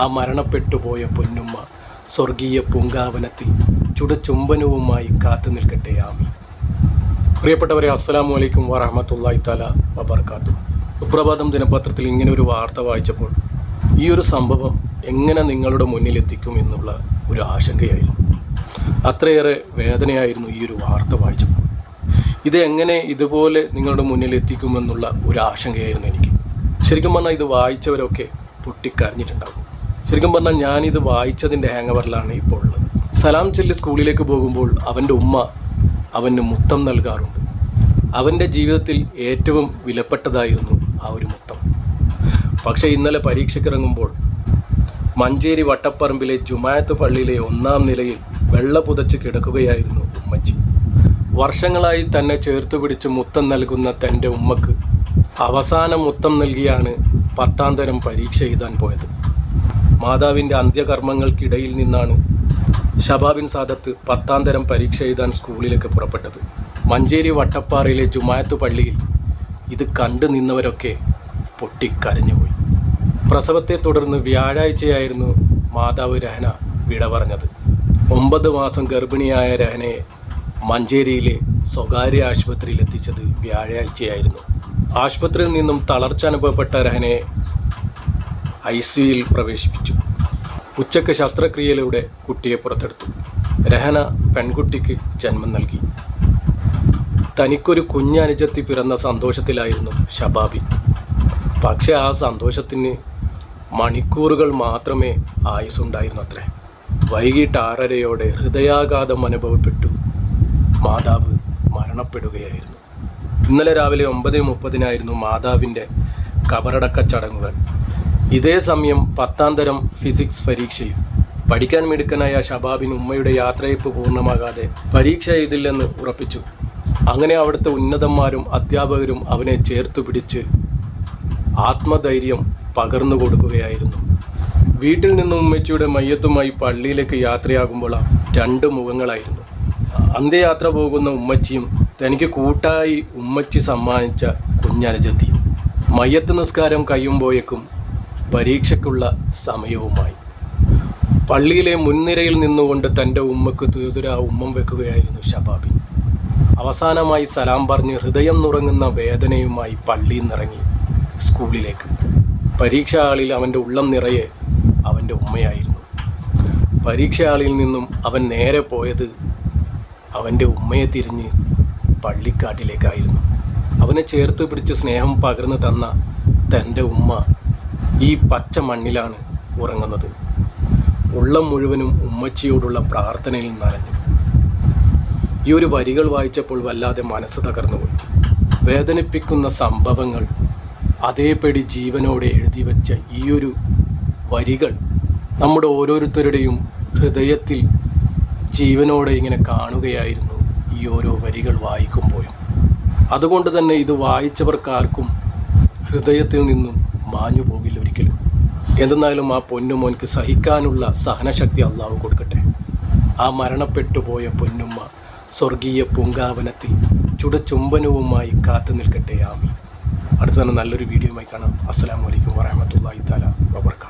ആ മരണപ്പെട്ടുപോയ പൊന്നുമ്മ സ്വർഗീയ പൂങ്കാവനത്തിൽ ചുടുചുംബനവുമായി കാത്തു നിൽക്കട്ടെ ആമി പ്രിയപ്പെട്ടവരെ അസ്സലാമു അലൈക്കും വറഹമത്തല്ലായി തല വബർക്കാത്തു സുപ്രഭാതം ദിനപത്രത്തിൽ ഇങ്ങനെ ഒരു വാർത്ത വായിച്ചപ്പോൾ ഈ ഒരു സംഭവം എങ്ങനെ നിങ്ങളുടെ മുന്നിലെത്തിക്കും എന്നുള്ള ഒരു ആശങ്കയായിരുന്നു. അത്രയേറെ വേദനയായിരുന്നു ഈ ഒരു വാർത്ത വായിച്ചപ്പോൾ. ഇത് എങ്ങനെ ഇതുപോലെ നിങ്ങളുടെ മുന്നിൽ എത്തിക്കുമെന്നുള്ള ഒരു ആശങ്കയായിരുന്നു എനിക്ക്. ശരിക്കും പറഞ്ഞാൽ ഇത് വായിച്ചവരൊക്കെ പൊട്ടിക്കരഞ്ഞിട്ടുണ്ടാകും ശരിക്കും പറഞ്ഞാൽ ഞാനിത് വായിച്ചതിന്റെ ഹാങ് ഓവറിലാണ് ഇപ്പോൾ ഉള്ളത്. സലാം ചൊല്ലി സ്കൂളിലേക്ക് പോകുമ്പോൾ അവന്റെ ഉമ്മ അവന് മുത്തം നൽകാറുണ്ട്. അവന്റെ ജീവിതത്തിൽ ഏറ്റവും വിലപ്പെട്ടതായിരുന്നു ആ ഒരു മുത്തം. പക്ഷേ ഇന്നലെ പരീക്ഷയ്ക്കിറങ്ങുമ്പോൾ മഞ്ചേരി വട്ടപ്പറമ്പിലെ ജുമായത്ത് പള്ളിയിലെ ഒന്നാം നിലയിൽ വെള്ള പുതച്ച് കിടക്കുകയായിരുന്നു ഉമ്മച്ചി. വർഷങ്ങളായി തന്നെ ചേർത്ത് പിടിച്ച് മുത്തം നൽകുന്ന തന്റെ ഉമ്മക്ക് അവസാന മുത്തം നൽകിയാണ് പത്താം തരം പരീക്ഷ എഴുതാൻ പോയത്. മാതാവിന്റെ അന്ത്യകർമ്മങ്ങൾക്കിടയിൽ നിന്നാണ് ഷബാബിൻ സാദത്ത് പത്താം തരം പരീക്ഷ എഴുതാൻ സ്കൂളിലേക്ക് പുറപ്പെട്ടത്. മഞ്ചേരി വട്ടപ്പാറയിലെ ജുമായത്ത് പള്ളിയിൽ ഇത് കണ്ടു നിന്നവരൊക്കെ പൊട്ടിക്കരഞ്ഞുപോയി പ്രസവത്തെ തുടർന്ന് വ്യാഴാഴ്ചയായിരുന്നു മാതാവ് രഹന വിട പറഞ്ഞത്. ഒമ്പത് മാസം ഗർഭിണിയായ രഹനയെ മഞ്ചേരിയിലെ സ്വകാര്യ ആശുപത്രിയിൽ എത്തിച്ചത് വ്യാഴാഴ്ചയായിരുന്നു. ആശുപത്രിയിൽ നിന്നും തളർച്ച അനുഭവപ്പെട്ട രഹനയെ ഐ സിയിൽ പ്രവേശിപ്പിച്ചു. ഉച്ചയ്ക്ക് ശസ്ത്രക്രിയയിലൂടെ കുട്ടിയെ പുറത്തെടുത്തു. രഹന പെൺകുട്ടിക്ക് ജന്മം നൽകി. തനിക്കൊരു കുഞ്ഞനുജത്തി പിറന്ന സന്തോഷത്തിലായിരുന്നു ഷബാബി പക്ഷെ ആ സന്തോഷത്തിന് മണിക്കൂറുകൾ മാത്രമേ ആയുസുണ്ടായിരുന്നു അത്രേ വൈകിട്ട് ആറരയോടെ ഹൃദയാഘാതം അനുഭവപ്പെട്ടു. മാതാവ് മരണപ്പെടുകയായിരുന്നു. ഇന്നലെ രാവിലെ ഒമ്പത് മുപ്പതിനായിരുന്നു മാതാവിന്റെ കബറടക്ക ചടങ്ങുകൾ. ഇതേ സമയം പത്താം തരം ഫിസിക്സ് പരീക്ഷയും പഠിക്കാൻ മിടുക്കനായ ഷബാബിൻ ഉമ്മയുടെ യാത്രയപ്പ് പൂർണമാകാതെ പരീക്ഷ എഴുതില്ലെന്ന് ഉറപ്പിച്ചു. അങ്ങനെ അവിടുത്തെ ഉന്നതന്മാരും അധ്യാപകരും അവനെ ചേർത്തു പിടിച്ച് ആത്മധൈര്യം പകർന്നു കൊടുക്കുകയായിരുന്നു. വീട്ടിൽ നിന്നും ഉമ്മച്ചിയുടെ മയ്യത്തുമായി പള്ളിയിലേക്ക് യാത്രയാകുമ്പോൾ രണ്ട് മുഖങ്ങളായിരുന്നു. അന്ത്യയാത്ര പോകുന്ന ഉമ്മച്ചിയും തനിക്ക് കൂട്ടായി ഉമ്മച്ചി സമ്മാനിച്ച കുഞ്ഞനുജത്തിയും. മയ്യത്ത് നിസ്കാരം കഴിയുമ്പോഴേക്കും പരീക്ഷയ്ക്കുള്ള സമയവുമായി. പള്ളിയിലെ മുൻനിരയിൽ നിന്നുകൊണ്ട് തന്റെ ഉമ്മക്ക് തീതുര ഉമ്മം വെക്കുകയായിരുന്നു ഷബാബി അവസാനമായി സലാം പറഞ്ഞ് ഹൃദയം നുറങ്ങുന്ന വേദനയുമായി പള്ളിയിൽ നിന്നിറങ്ങി സ്കൂളിലേക്ക്. പരീക്ഷാ ഹാളിൽ അവന്റെ ഉള്ളം നിറയെ അവന്റെ ഉമ്മയായിരുന്നു. പരീക്ഷാ ഹാളിൽ നിന്നും അവൻ നേരെ പോയത് അവന്റെ ഉമ്മയെ തിരിഞ്ഞ് പള്ളിക്കാട്ടിലേക്കായിരുന്നു. അവനെ ചേർത്ത് പിടിച്ച് സ്നേഹം പകർന്നു തന്ന തന്റെ ഉമ്മ ഈ പച്ച മണ്ണിലാണ് ഉറങ്ങുന്നത്. ഉള്ളം മുഴുവനും ഉമ്മച്ചിയോടുള്ള പ്രാർത്ഥനയിൽ നിറഞ്ഞു ഈ ഒരു വരികൾ വായിച്ചപ്പോൾ വല്ലാതെ മനസ്സ് തകർന്നുപോയി. വേദനിപ്പിക്കുന്ന സംഭവങ്ങൾ അതേപടി ജീവനോടെ എഴുതി വച്ച ഈ ഒരു വരികൾ നമ്മുടെ ഓരോരുത്തരുടെയും ഹൃദയത്തിൽ ജീവനോടെ ഇങ്ങനെ കാണുകയായിരുന്നു ഈ ഓരോ വരികൾ വായിക്കുമ്പോഴും. അതുകൊണ്ട് തന്നെ ഇത് വായിച്ചവർക്കാർക്കും ഹൃദയത്തിൽ നിന്നും മാഞ്ഞു പോകില്ല ഒരിക്കലും. എന്തെന്നാലും ആ പൊന്നുമോൻക്ക് സഹിക്കാനുള്ള സഹനശക്തി അള്ളാഹു കൊടുക്കട്ടെ. ആ മരണപ്പെട്ടുപോയ പൊന്നുമ്മ സ്വർഗീയ പൂങ്കാവനത്തിൽ ചുടചുംബനവുമായി കാത്തു നിൽക്കട്ടെ. ആമി അടുത്ത തന്നെ നല്ലൊരു വീഡിയോയുമായി കാണാം. അസ്സാം അലൈക്കും വറഹമത്തല്ലാഹി താല വബർക്കാത്തു